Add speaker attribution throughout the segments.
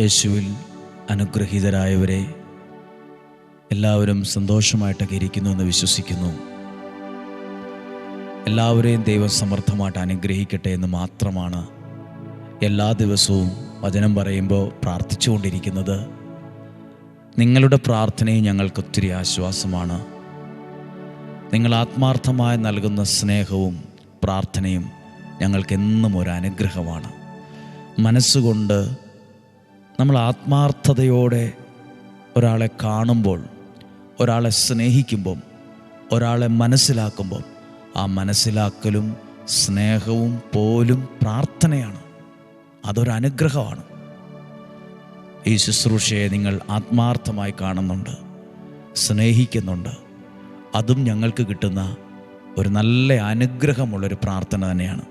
Speaker 1: യേശുവിൽ അനുഗ്രഹീതരായവരെ എല്ലാവരും സന്തോഷമായിട്ടൊക്കെ ഇരിക്കുന്നു എന്ന് വിശ്വസിക്കുന്നു. എല്ലാവരെയും ദൈവം സമർത്ഥമായിട്ട് അനുഗ്രഹിക്കട്ടെ എന്ന് മാത്രമാണ് എല്ലാ ദിവസവും വചനം പറയുമ്പോൾ പ്രാർത്ഥിച്ചുകൊണ്ടിരിക്കുന്നത്. നിങ്ങളുടെ പ്രാർത്ഥനയും ഞങ്ങൾക്ക് ഒത്തിരി ആശ്വാസമാണ്. നിങ്ങൾ ആത്മാർത്ഥമായി നൽകുന്ന സ്നേഹവും പ്രാർത്ഥനയും ഞങ്ങൾക്ക് എന്നും ഒരു അനുഗ്രഹമാണ്. മനസ്സുകൊണ്ട് നമ്മൾ ആത്മാർത്ഥതയോടെ ഒരാളെ കാണുമ്പോൾ ഒരാളെ സ്നേഹിക്കുമ്പം ഒരാളെ മനസ്സിലാക്കുമ്പം ആ മനസ്സിലാക്കലും സ്നേഹവും പോലും പ്രാർത്ഥനയാണ്. അതൊരനുഗ്രഹമാണ് ഈ ശുശ്രൂഷയെ നിങ്ങൾ ആത്മാർത്ഥമായി കാണുന്നുണ്ട് സ്നേഹിക്കുന്നുണ്ട്. അതും ഞങ്ങൾക്ക് കിട്ടുന്ന ഒരു നല്ല അനുഗ്രഹമുള്ളൊരു പ്രാർത്ഥന തന്നെയാണ്.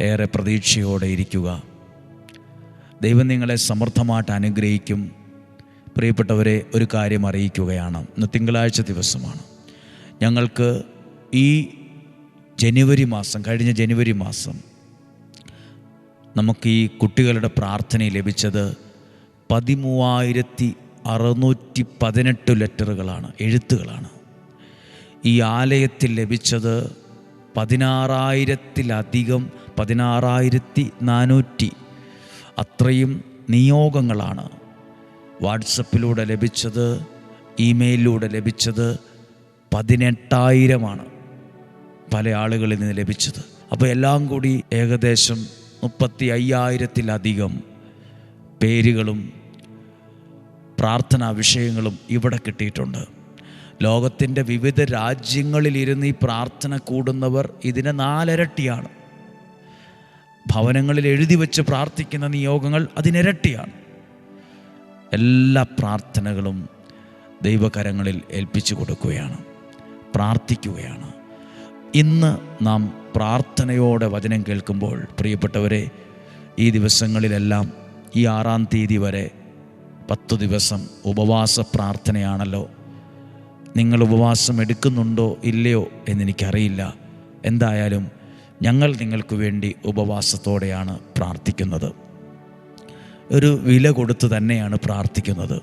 Speaker 1: ഏറെ പ്രതീക്ഷയോടെ ഇരിക്കുക. ദൈവം നിങ്ങളെ സമർത്ഥമായിട്ട് അനുഗ്രഹിക്കും. പ്രിയപ്പെട്ടവരെ ഒരു കാര്യം അറിയിക്കുകയാണ്. ഇന്ന് തിങ്കളാഴ്ച ദിവസമാണ്. ഞങ്ങൾക്ക് ഈ ജനുവരി മാസം കഴിഞ്ഞ ജനുവരി മാസം നമുക്ക് ഈ കുട്ടികളുടെ പ്രാർത്ഥന ലഭിച്ചത് പതിമൂവായിരത്തി അറുന്നൂറ്റി പതിനെട്ട് ലെറ്ററുകളാണ് എഴുത്തുകളാണ്. ഈ ആലയത്തിൽ ലഭിച്ചത് പതിനാറായിരത്തിലധികം പതിനാറായിരത്തി നാനൂറ്റി അത്രയും നിയോഗങ്ങളാണ്. വാട്സപ്പിലൂടെ ലഭിച്ചത് ഇമെയിലിലൂടെ ലഭിച്ചത് പതിനെട്ടായിരമാണ് പല ആളുകളിൽ നിന്ന് ലഭിച്ചത്. അപ്പോൾ എല്ലാം കൂടി ഏകദേശം മുപ്പത്തി അയ്യായിരത്തിലധികം പേരുകളും പ്രാർത്ഥനാ വിഷയങ്ങളും ഇവിടെ കിട്ടിയിട്ടുണ്ട്. ലോകത്തിന്റെ വിവിധ രാജ്യങ്ങളിലിരുന്ന് ഈ പ്രാർത്ഥന കൂടുന്നവർ ഇതിന് നാലിരട്ടിയാണ്. ഭവനങ്ങളിൽ എഴുതി വെച്ച് പ്രാർത്ഥിക്കുന്ന നിയോഗങ്ങൾ അതിനിരട്ടിയാണ്. എല്ലാ പ്രാർത്ഥനകളും ദൈവകരങ്ങളിൽ ഏൽപ്പിച്ചു കൊടുക്കുകയാണ് പ്രാർത്ഥിക്കുകയാണ്. ഇന്ന് നാം പ്രാർത്ഥനയോടെ വചനം കേൾക്കുമ്പോൾ പ്രിയപ്പെട്ടവരെ ഈ ദിവസങ്ങളിലെല്ലാം ഈ ആറാം തീയതി വരെ പത്തു ദിവസം ഉപവാസ പ്രാർത്ഥനയാണല്ലോ. നിങ്ങൾ ഉപവാസം എടുക്കുന്നുണ്ടോ ഇല്ലയോ എന്നെനിക്കറിയില്ല. എന്തായാലും ഞങ്ങൾ നിങ്ങൾക്ക് വേണ്ടി ഉപവാസത്തോടെയാണ് പ്രാർത്ഥിക്കുന്നത്. ഒരു വില കൊടുത്തു തന്നെയാണ് പ്രാർത്ഥിക്കുന്നത്.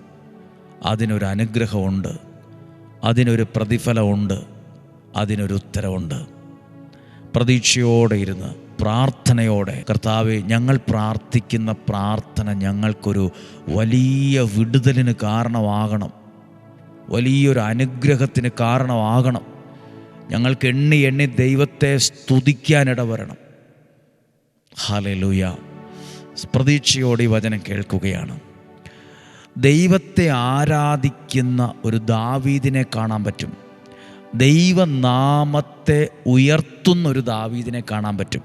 Speaker 1: അതിനൊരു അനുഗ്രഹമുണ്ട്. അതിനൊരു പ്രതിഫലമുണ്ട്. അതിനൊരു ഉത്തരവുണ്ട്. പ്രതീക്ഷയോടെ ഇരുന്ന് പ്രാർത്ഥനയോടെ കർത്താവ് ഞങ്ങൾ പ്രാർത്ഥിക്കുന്ന പ്രാർത്ഥന ഞങ്ങൾക്കൊരു വലിയ വിടുതലിന് കാരണമാകണം. വലിയൊരു അനുഗ്രഹത്തിന് കാരണമാകണം. ഞങ്ങൾക്ക് എണ്ണി എണ്ണി ദൈവത്തെ സ്തുതിക്കാനിട വരണം ഹാലലൂയ പ്രതീക്ഷയോടെ ഈ വചനം കേൾക്കുകയാണ്. ദൈവത്തെ ആരാധിക്കുന്ന ഒരു ദാവീദിനെ കാണാൻ പറ്റും. ദൈവനാമത്തെ ഉയർത്തുന്ന ഒരു ദാവീദിനെ കാണാൻ പറ്റും.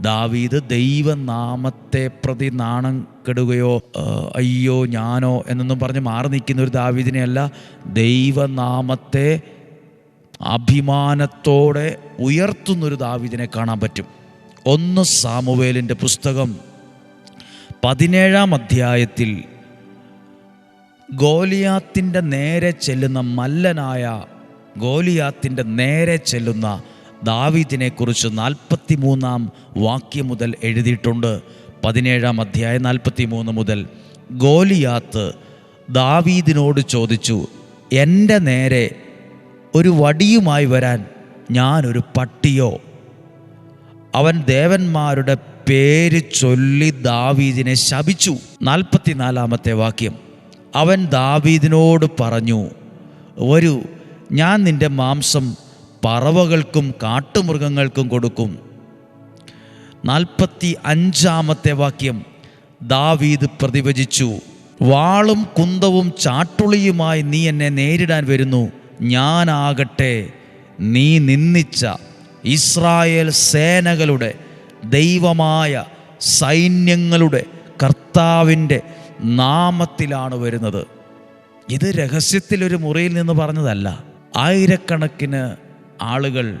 Speaker 1: ദാവീദ് ദൈവനാമത്തെ പ്രതി നാണം കെടുകയോ അയ്യോ ഞാനോ എന്നൊന്നും പറഞ്ഞ് മാറി നിൽക്കുന്ന ഒരു ദാവീദിനെയല്ല. ദൈവനാമത്തെ അഭിമാനത്തോടെ ഉയർത്തുന്നൊരു ദാവിദിനെ കാണാൻ പറ്റും. ഒന്ന് സാമുവേലിന്റെ പുസ്തകം പതിനേഴാം അധ്യായത്തിൽ ഗോലിയാത്തിന്റെ നേരെ ചെല്ലുന്ന മല്ലനായ ഗോലിയാത്തിന്റെ നേരെ ചെല്ലുന്ന ദാവീദിനെ കുറിച്ച് നാൽപ്പത്തി മൂന്നാം വാക്യം മുതൽ എഴുതിയിട്ടുണ്ട്. പതിനേഴാം അധ്യായം നാൽപ്പത്തി മൂന്ന് മുതൽ ഗോലിയാത്ത് ദാവീദിനോട് ചോദിച്ചു എന്റെ നേരെ ഒരു വടിയുമായി വരാൻ ഞാനൊരു പട്ടിയോ? അവൻ ദേവന്മാരുടെ പേര് ചൊല്ലി ദാവീദിനെ ശപിച്ചു. നാൽപ്പത്തിനാലാമത്തെ വാക്യം. അവൻ ദാവീദിനോട് പറഞ്ഞു ഒരു ഞാൻ നിന്റെ മാംസം പറവകൾക്കും കാട്ടുമൃഗങ്ങൾക്കും കൊടുക്കും. നാൽപ്പത്തി അഞ്ചാമത്തെ വാക്യം. ദാവീദ് പ്രതിവചിച്ചു വാളും കുന്തവും ചാട്ടുളിയുമായി നീ എന്നെ നേരിടാൻ വരുന്നു. ഞാനാകട്ടെ നീ നിന്ദിച്ച ഇസ്രായേൽ സേനകളുടെ ദൈവമായ സൈന്യങ്ങളുടെ കർത്താവിന്റെ നാമത്തിലാണ് വരുന്നത്. ഇത് രഹസ്യത്തിലൊരു മുറിയിൽ നിന്ന് പറഞ്ഞതല്ല. ആയിരക്കണക്കിന് ആളുകൾ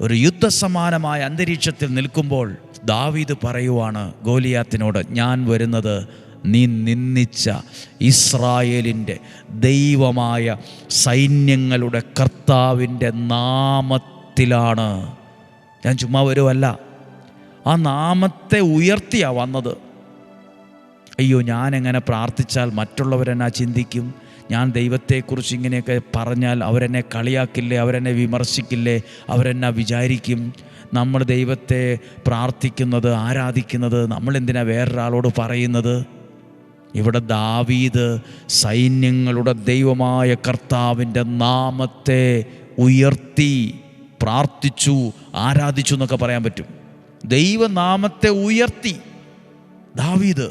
Speaker 1: ഒരു യുദ്ധസമാനമായ അന്തരീക്ഷത്തിൽ നിൽക്കുമ്പോൾ ദാവീദ് പറയുവാണ് ഗോലിയാത്തിനോട് ഞാൻ വരുന്നത് നീ നിന്ദിച്ച ഇസ്രായേലിന്റെ ദൈവമായ സൈന്യങ്ങളുടെ കർത്താവിന്റെ നാമത്തിലാണ്. ഞാൻ ചുമ്മാ വരുമല്ല ആ നാമത്തെ ഉയർത്തിയാ വന്നത്. അയ്യോ എങ്ങനെ പ്രാർത്ഥിച്ചാൽ മറ്റുള്ളവരെന്നാ ചിന്തിക്കും? ഞാൻ ദൈവത്തെക്കുറിച്ച് ഇങ്ങനെയൊക്കെ പറഞ്ഞാൽ അവരെന്നെ കളിയാക്കില്ലേ അവരെന്നെ വിമർശിക്കില്ലേ അവരെന്നാ വിചാരിക്കും? നമ്മൾ ദൈവത്തെ പ്രാർത്ഥിക്കുന്നത് ആരാധിക്കുന്നത് നമ്മളെന്തിനാ വേറൊരാളോട് പറയുന്നത്? ഇവിടെ ദാവീദ് സൈന്യങ്ങളുടെ ദൈവമായ കർത്താവിന്റെ നാമത്തെ ഉയർത്തി പ്രാർത്ഥിച്ചു ആരാധിച്ചു എന്നൊക്കെ പറയാൻ പറ്റും. ദൈവനാമത്തെ ഉയർത്തി. ദാവീദ്.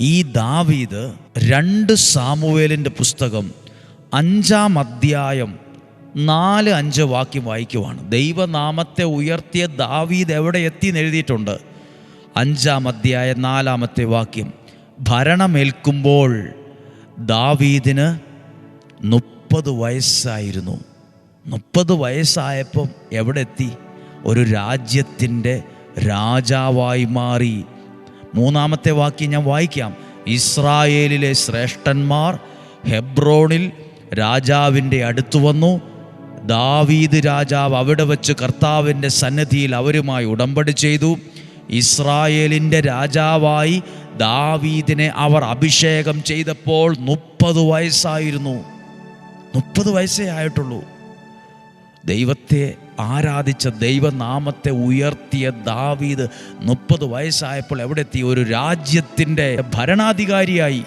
Speaker 1: ഈ ദാവീദ് രണ്ട് സാമുവേലിന്റെ പുസ്തകം അഞ്ചാം അധ്യായം നാല് അഞ്ച് വാക്യം വായിക്കുവാണ്. ദൈവനാമത്തെ ഉയർത്തിയ ദാവീദ് എവിടെ എത്തി എന്ന് എഴുതിയിട്ടുണ്ട്? അഞ്ചാം അധ്യായം നാലാമത്തെ വാക്യം. ഭരണമേൽക്കുമ്പോൾ ദാവീദിന് മുപ്പത് വയസ്സായിരുന്നു. മുപ്പത് വയസ്സായപ്പം എവിടെ എത്തി ഒരു രാജ്യത്തിന്റെ രാജാവായി മാറി. മൂന്നാമത്തെ വാക്യം ഞാൻ വായിക്കാം. ഇസ്രായേലിലെ ശ്രേഷ്ഠന്മാർ ഹെബ്രോണിൽ രാജാവിന്റെ അടുത്ത് വന്നു. ദാവീദ് രാജാവ് അവിടെ വച്ച് കർത്താവിന്റെ സന്നദ്ധിയിൽ അവരുമായി ഉടമ്പടി ചെയ്തു. ഇസ്രായേലിന്റെ രാജാവായി ദാവീദിനെ അവർ അഭിഷേകം ചെയ്തപ്പോൾ മുപ്പത് വയസ്സായിരുന്നു. മുപ്പത് വയസ്സേ ആയിട്ടുള്ളൂ. ദൈവത്തെ ആരാധിച്ച ദൈവനാമത്തെ ഉയർത്തിയ ദാവീദ് മുപ്പത് വയസ്സായപ്പോൾ എവിടെ എത്തി ഒരു രാജ്യത്തിന്റെ ഭരണാധികാരിയായി.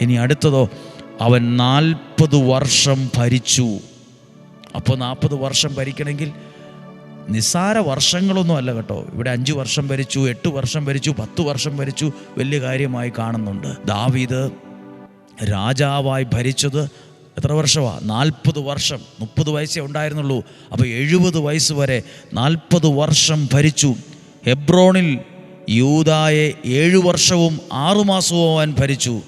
Speaker 1: ഇനി അടുത്തതോ അവൻ നാൽപ്പത് വർഷം ഭരിച്ചു. അപ്പോൾ നാൽപ്പത് വർഷം ഭരിക്കണമെങ്കിൽ നിസ്സാര വർഷങ്ങളൊന്നും അല്ല കേട്ടോ. ഇവിടെ അഞ്ച് വർഷം ഭരിച്ചു എട്ട് വർഷം ഭരിച്ചു പത്ത് വർഷം ഭരിച്ചു വലിയ കാര്യമായി കാണുന്നുണ്ട്. ദാവീദ് രാജാവായി ഭരിച്ചത് എത്ര വർഷമാണ് നാൽപ്പത് വർഷം. മുപ്പത് വയസ്സേ ഉണ്ടായിരുന്നുള്ളൂ. അപ്പോൾ എഴുപത് വയസ്സ് വരെ നാൽപ്പത് വർഷം ഭരിച്ചു. ഹെബ്രോണിൽ യൂതായെ ഏഴു വർഷവും ആറുമാസവും അവൻ ഭരിച്ചു.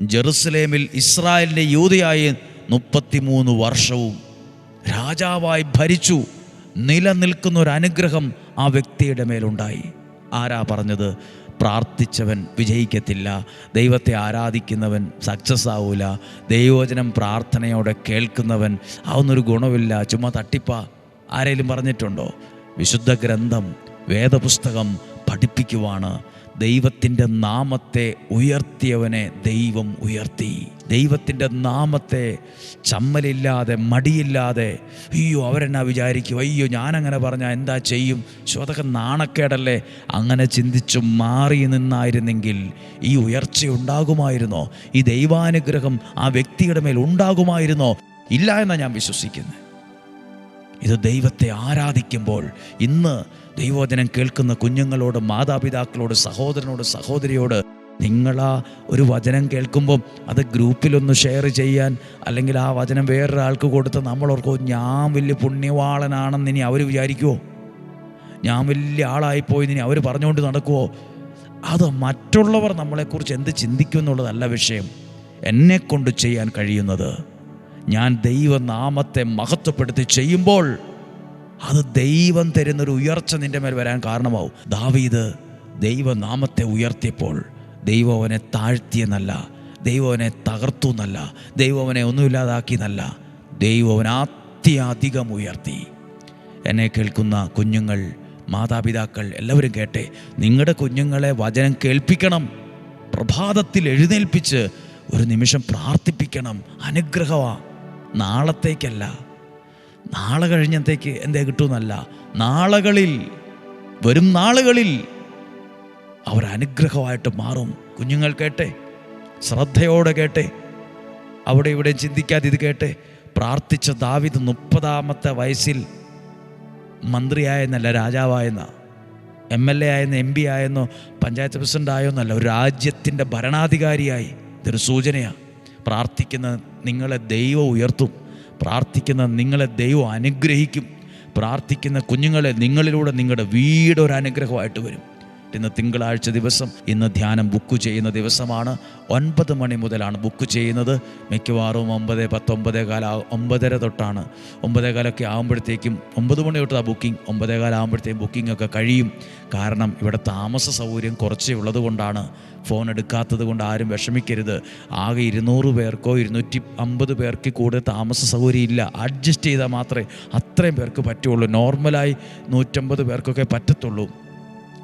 Speaker 1: ജെറുസലേമിൽ ഇസ്രായേലിന്റെ യൂതയായി മുപ്പത്തിമൂന്ന് വർഷവും രാജാവായി ഭരിച്ചു. നിലനിൽക്കുന്ന ഒരു അനുഗ്രഹം ആ വ്യക്തിയുടെ മേലുണ്ടായി. ആരാ പറഞ്ഞത്? പ്രാർത്ഥിച്ചവൻ വിജയിക്കത്തില്ല ദൈവത്തെ ആരാധിക്കുന്നവൻ സക്സസ് ആവൂല ദൈവവചനം പ്രാർത്ഥനയോടെ കേൾക്കുന്നവൻ അവനൊരു ഗുണമില്ല ചുമ്മാ തട്ടിപ്പ. ആരെങ്കിലും പറഞ്ഞിട്ടുണ്ടോ? വിശുദ്ധ ഗ്രന്ഥം വേദപുസ്തകം പഠിപ്പിക്കുവാണ്. ദൈവത്തിന്റെ നാമത്തെ ഉയർത്തിയവനെ ദൈവം ഉയർത്തി. ദൈവത്തിന്റെ നാമത്തെ ചമ്മലില്ലാതെ മടിയില്ലാതെ അയ്യോ അവരെന്നാ വിചാരിക്കും? അയ്യോ ഞാനങ്ങനെ പറഞ്ഞാൽ എന്താ ചെയ്യും? ശോ അതൊക്കെ നാണക്കേടല്ലേ? അങ്ങനെ ചിന്തിച്ചു മാറി നിന്നായിരുന്നെങ്കിൽ ഈ ഉയർച്ച ഉണ്ടാകുമായിരുന്നോ? ഈ ദൈവാനുഗ്രഹം ആ വ്യക്തിയുടെ മേൽ ഉണ്ടാകുമായിരുന്നോ? ഇല്ല എന്നാണ് ഞാൻ വിശ്വസിക്കുന്നത് ഇത് ദൈവത്തെ ആരാധിക്കുമ്പോൾ ഇന്ന് ദൈവവചനം കേൾക്കുന്ന കുഞ്ഞുങ്ങളോട് മാതാപിതാക്കളോട് സഹോദരനോട് സഹോദരിയോട് നിങ്ങളാ ഒരു വചനം കേൾക്കുമ്പം അത് ഗ്രൂപ്പിലൊന്ന് ഷെയർ ചെയ്യാൻ അല്ലെങ്കിൽ ആ വചനം വേറൊരാൾക്ക് കൊടുത്ത് നമ്മളോർക്കോ ഞാൻ വലിയ പുണ്യവാളനാണെന്ന് ഇനി അവർ വിചാരിക്കുമോ ഞാൻ വലിയ ആളായിപ്പോയി ഇനി അവർ പറഞ്ഞുകൊണ്ട് നടക്കുമോ അത് മറ്റുള്ളവർ നമ്മളെക്കുറിച്ച് എന്ത് ചിന്തിക്കും എന്നുള്ളതല്ല വിഷയം. എന്നെ കൊണ്ട് ചെയ്യാൻ കഴിയുന്നത് ഞാൻ ദൈവനാമത്തെ മഹത്വപ്പെടുത്തി ചെയ്യുമ്പോൾ അത് ദൈവം തരുന്നൊരു ഉയർച്ച നിന്റെ മേൽ വരാൻ കാരണമാവും. ദാവീദ് ദൈവനാമത്തെ ഉയർത്തിയപ്പോൾ ദൈവം അവനെ താഴ്ത്തിയെന്നല്ല ദൈവം അവനെ തകർത്തു എന്നല്ല ദൈവം അവനെ ഒന്നുമില്ലാതാക്കി എന്നല്ല ദൈവം അവനെ അത്യധികം ഉയർത്തി. എന്നെ കേൾക്കുന്ന കുഞ്ഞുങ്ങൾ മാതാപിതാക്കൾ എല്ലാവരും കേട്ടെ നിങ്ങളുടെ കുഞ്ഞുങ്ങളെ വചനം കേൾപ്പിക്കണം പ്രഭാതത്തിൽ എഴുന്നേൽപ്പിച്ച് ഒരു നിമിഷം പ്രാർത്ഥിപ്പിക്കണം അനുഗ്രഹമാണ് നാളത്തേക്കല്ല. നാളെ കഴിഞ്ഞത്തേക്ക് എന്തേ കിട്ടുമെന്നല്ല. നാളുകളിൽ വരും നാളുകളിൽ അവർ അനുഗ്രഹമായിട്ട് മാറും. കുഞ്ഞുങ്ങൾ കേട്ടെ ശ്രദ്ധയോടെ കേട്ടെ അവിടെ ഇവിടെ ചിന്തിക്കാതെ ഇത് കേട്ടെ. പ്രാർത്ഥിച്ച ദാവിദ് മുപ്പതാമത്തെ വയസ്സിൽ മന്ത്രിയായെന്നല്ല രാജാവായെന്ന. എം എൽ എ ആയെന്നോ എം പി ആയെന്നോ പഞ്ചായത്ത് പ്രസിഡന്റ് ആയോന്നല്ല ഒരു രാജ്യത്തിന്റെ ഭരണാധികാരിയായി ഇതൊരു സൂചനയാണ് പ്രാർത്ഥിക്കുന്ന നിങ്ങളെ ദൈവം ഉയർത്തും. പ്രാർത്ഥിക്കുന്ന നിങ്ങളെ ദൈവം അനുഗ്രഹിക്കും. പ്രാർത്ഥിക്കുന്ന കുഞ്ഞുങ്ങളെ നിങ്ങളിലൂടെ നിങ്ങളുടെ വീട് ഒരു അനുഗ്രഹമായിട്ട് വരും. ഇന്ന് തിങ്കളാഴ്ച ദിവസം ഇന്ന് ധ്യാനം ബുക്ക് ചെയ്യുന്ന ദിവസമാണ്. ഒൻപത് മണി മുതലാണ് ബുക്ക് ചെയ്യുന്നത്. മിക്കവാറും ഒമ്പത് പത്തൊമ്പതേ കാല ഒമ്പതര തൊട്ടാണ്. ഒമ്പതേ കാലൊക്കെ ആകുമ്പോഴത്തേക്കും ഒമ്പത് മണി തൊട്ടാണ് ബുക്കിംഗ്. ഒമ്പതേ കാലാകുമ്പോഴത്തേക്കും ബുക്കിംഗ് ഒക്കെ കഴിയും. കാരണം ഇവിടെ താമസ സൗകര്യം കുറച്ചേ ഉള്ളത് കൊണ്ടാണ്. ഫോൺ എടുക്കാത്തത് കൊണ്ട് ആരും വിഷമിക്കരുത്. ആകെ ഇരുന്നൂറ് പേർക്കോ ഇരുന്നൂറ്റി അമ്പത് പേർക്ക് കൂടുതൽ താമസ സൗകര്യം ഇല്ല. അഡ്ജസ്റ്റ് ചെയ്താൽ മാത്രമേ അത്രയും പേർക്ക് പറ്റുള്ളൂ. നോർമലായി നൂറ്റമ്പത് പേർക്കൊക്കെ പറ്റത്തുള്ളൂ.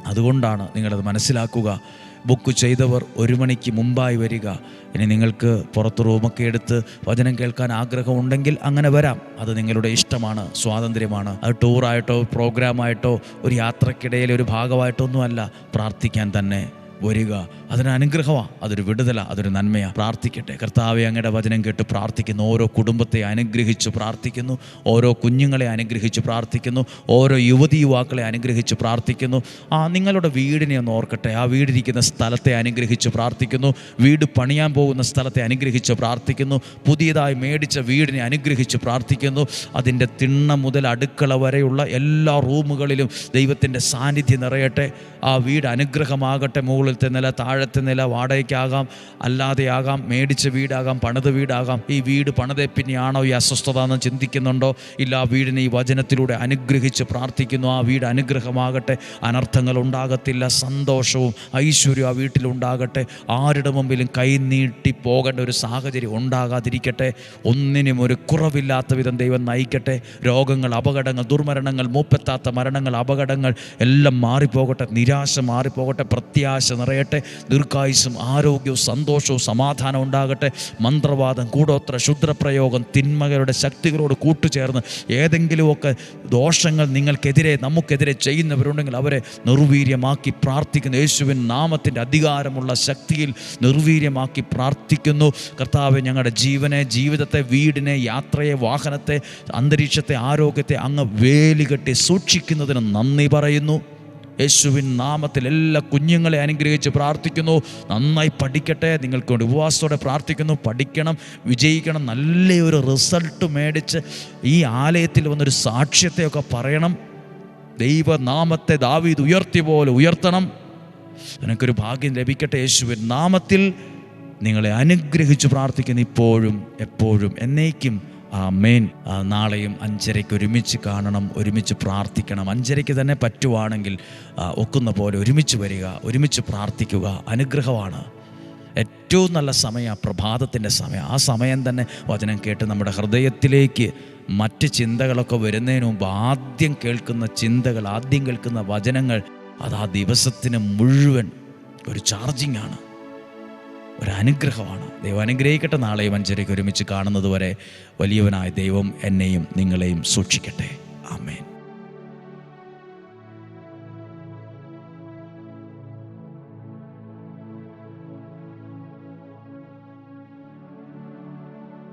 Speaker 1: അതുകൊണ്ടാണ് നിങ്ങളത് മനസ്സിലാക്കുക. ബുക്ക് ചെയ്തവർ ഒരു മണിക്ക് മുമ്പായി വരിക. ഇനി നിങ്ങൾക്ക് പുറത്ത് റൂമൊക്കെ എടുത്ത് വചനം കേൾക്കാൻ ആഗ്രഹമുണ്ടെങ്കിൽ അങ്ങനെ വരാം. അത് നിങ്ങളുടെ ഇഷ്ടമാണ് സ്വാതന്ത്ര്യമാണ്. അത് ടൂറായിട്ടോ പ്രോഗ്രാമായിട്ടോ ഒരു യാത്രക്കിടയിൽ ഒരു ഭാഗമായിട്ടോ ഒന്നുമല്ല പ്രാർത്ഥിക്കാൻ തന്നെ. വരിക. അതൊരു അനുഗ്രഹമാണ് അതൊരു വിടുതല. അതൊരു നന്മയാണ് പ്രാർത്ഥിക്കട്ടെ. കർത്താവെ അങ്ങയുടെ വചനം കേട്ട് പ്രാർത്ഥിക്കുന്നു. ഓരോ കുടുംബത്തെ അനുഗ്രഹിച്ച് പ്രാർത്ഥിക്കുന്നു. ഓരോ കുഞ്ഞുങ്ങളെ അനുഗ്രഹിച്ച് പ്രാർത്ഥിക്കുന്നു. ഓരോ യുവതി യുവാക്കളെ അനുഗ്രഹിച്ച് പ്രാർത്ഥിക്കുന്നു. ആ നിങ്ങളുടെ വീടിനെ ഒന്ന് ഓർക്കട്ടെ. ആ വീടിരിക്കുന്ന സ്ഥലത്തെ അനുഗ്രഹിച്ച് പ്രാർത്ഥിക്കുന്നു. വീട് പണിയാൻ പോകുന്ന സ്ഥലത്തെ അനുഗ്രഹിച്ച് പ്രാർത്ഥിക്കുന്നു. പുതിയതായി മേടിച്ച വീടിനെ അനുഗ്രഹിച്ച് പ്രാർത്ഥിക്കുന്നു. അതിന്റെ തിണ്ണ മുതൽ അടുക്കള വരെയുള്ള എല്ലാ റൂമുകളിലും ദൈവത്തിന്റെ സാന്നിധ്യം നിറയട്ടെ. ആ വീട് അനുഗ്രഹമാകട്ടെ മുകളിലത്തെ നില താഴത്തെ നില വാടകയ്ക്കാകാം അല്ലാതെയാകാം മേടിച്ച വീടാകാം പണിത വീടാകാം. ഈ വീട് പണിതെ പിന്നെയാണോ ഈ അസ്വസ്ഥത എന്ന് ചിന്തിക്കുന്നുണ്ടോ? ഇല്ല ആ വീടിനെ ഈ വചനത്തിലൂടെ അനുഗ്രഹിച്ച് പ്രാർത്ഥിക്കുന്നു. ആ വീട് അനുഗ്രഹമാകട്ടെ. അനർത്ഥങ്ങൾ ഉണ്ടാകത്തില്ല സന്തോഷവും ഐശ്വര്യവും ആ വീട്ടിലുണ്ടാകട്ടെ ആരുടെ മുമ്പിലും കൈ നീട്ടി പോകേണ്ട ഒരു സാഹചര്യം ഉണ്ടാകാതിരിക്കട്ടെ. ഒന്നിനും ഒരു കുറവില്ലാത്ത വിധം ദൈവം നയിക്കട്ടെ. രോഗങ്ങൾ അപകടങ്ങൾ ദുർമരണങ്ങൾ മൂപ്പെത്താത്ത മരണങ്ങൾ അപകടങ്ങൾ എല്ലാം മാറിപ്പോകട്ടെ. നിരാശ മാറിപ്പോകട്ടെ. പ്രത്യാശ നിറയട്ടെ. ദീർഘായുസും ആരോഗ്യവും സന്തോഷവും സമാധാനം ഉണ്ടാകട്ടെ. മന്ത്രവാദം കൂടോത്ര ശുദ്രപ്രയോഗം തിന്മകളുടെ ശക്തികളോട് കൂട്ടുചേർന്ന് ഏതെങ്കിലുമൊക്കെ ദോഷങ്ങൾ നിങ്ങൾക്കെതിരെ നമുക്കെതിരെ ചെയ്യുന്നവരുണ്ടെങ്കിൽ അവരെ നിർവീര്യമാക്കി പ്രാർത്ഥിക്കുന്നു. യേശുവിൻ നാമത്തിന്റെ അധികാരമുള്ള ശക്തിയിൽ നിർവീര്യമാക്കി പ്രാർത്ഥിക്കുന്നു. കർത്താവ് ഞങ്ങളുടെ ജീവനെ ജീവിതത്തെ വീടിനെ യാത്രയെ വാഹനത്തെ അന്തരീക്ഷത്തെ ആരോഗ്യത്തെ അങ്ങ് വേലികെട്ടി സൂക്ഷിക്കുന്നതിന് നന്ദി പറയുന്നു. യേശുവിൻ നാമത്തിൽ എല്ലാ കുഞ്ഞുങ്ങളെ അനുഗ്രഹിച്ച് പ്രാർത്ഥിക്കുന്നു. നന്നായി പഠിക്കട്ടെ. നിങ്ങൾക്ക് വേണ്ടി ഉപവാസത്തോടെ പ്രാർത്ഥിക്കുന്നു. പഠിക്കണം വിജയിക്കണം. നല്ലൊരു റിസൾട്ട് മേടിച്ച് ഈ ആലയത്തിൽ വന്നൊരു സാക്ഷ്യത്തെയൊക്കെ പറയണം. ദൈവനാമത്തെ ദാവീത് ഉയർത്തി പോലെ ഉയർത്തണം. നിനക്കൊരു ഭാഗ്യം ലഭിക്കട്ടെ യേശുവിൻ നാമത്തിൽ. നിങ്ങളെ അനുഗ്രഹിച്ച് പ്രാർത്ഥിക്കുന്നു ഇപ്പോഴും എപ്പോഴും എന്നേക്കും ആ മേൻ നാളെയും അഞ്ചരയ്ക്ക് ഒരുമിച്ച് കാണണം ഒരുമിച്ച് പ്രാർത്ഥിക്കണം. അഞ്ചരയ്ക്ക് തന്നെ പറ്റുവാണെങ്കിൽ ഒക്കുന്ന പോലെ ഒരുമിച്ച് വരിക ഒരുമിച്ച് പ്രാർത്ഥിക്കുക അനുഗ്രഹമാണ്. ഏറ്റവും നല്ല സമയം പ്രഭാതത്തിന്റെ സമയം. ആ സമയം തന്നെ വചനം കേട്ട് നമ്മുടെ ഹൃദയത്തിലേക്ക് മറ്റ് ചിന്തകളൊക്കെ വരുന്നതിന് മുമ്പ് ആദ്യം കേൾക്കുന്ന ചിന്തകൾ ആദ്യം കേൾക്കുന്ന വചനങ്ങൾ അത് ആ ദിവസത്തിന് മുഴുവൻ ഒരു ചാർജിങ് ആണ് ഒരു അനുഗ്രഹമാണ് ദൈവം അനുഗ്രഹിക്കട്ടെ. നാളെയും അഞ്ചരയ്ക്ക് ഒരുമിച്ച് കാണുന്നതുവരെ വലിയവനായ ദൈവം എന്നെയും നിങ്ങളെയും സൂക്ഷിക്കട്ടെ. ആമേൻ.